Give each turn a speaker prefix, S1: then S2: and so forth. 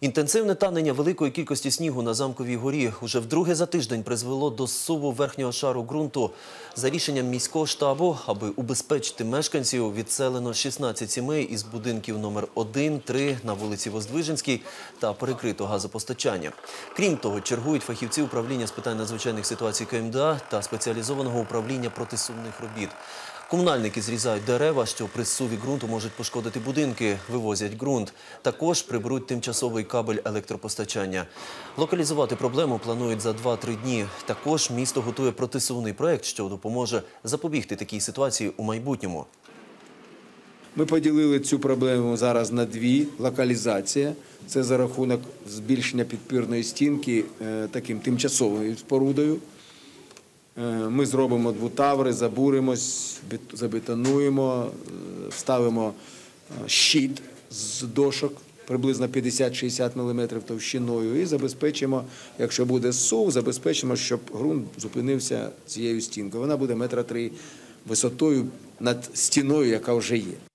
S1: Інтенсивне танення великої кількості снігу на замковій горі уже вдруге за тиждень призвело до суву верхнього шару ґрунту. За рішенням міського штабу, аби убезпечити мешканців, відселено 16 сімей із будинків номер 1, 3 на вулиці Воздвиженській та перекрито газопостачання. Крім того, чергують фахівці управління з питань надзвичайних ситуацій КМДА та спеціалізованого управління протисувних робіт. Комунальники зрізають дерева, що при суві ґрунту можуть пошкодити будинки, вивозять ґрунт. Також приберуть тимчасовий кабель електропостачання. Локалізувати проблему планують за 2-3 дні. Також місто готує протисувний проект, що допоможе запобігти такій ситуації у майбутньому.
S2: Ми поділили цю проблему зараз на дві локалізація. Це за рахунок збільшення підпірної стінки е, таким тимчасовою спорудою. Е, Ми зробимо двутаври, забуримось, бет- забетонуємо, е, вставимо щит з дошок приблизно 50-60 мм товщиною і забезпечимо, якщо буде сув, забезпечимо, щоб ґрунт зупинився цією стінкою. Вона буде метра три висотою над стіною, яка вже є.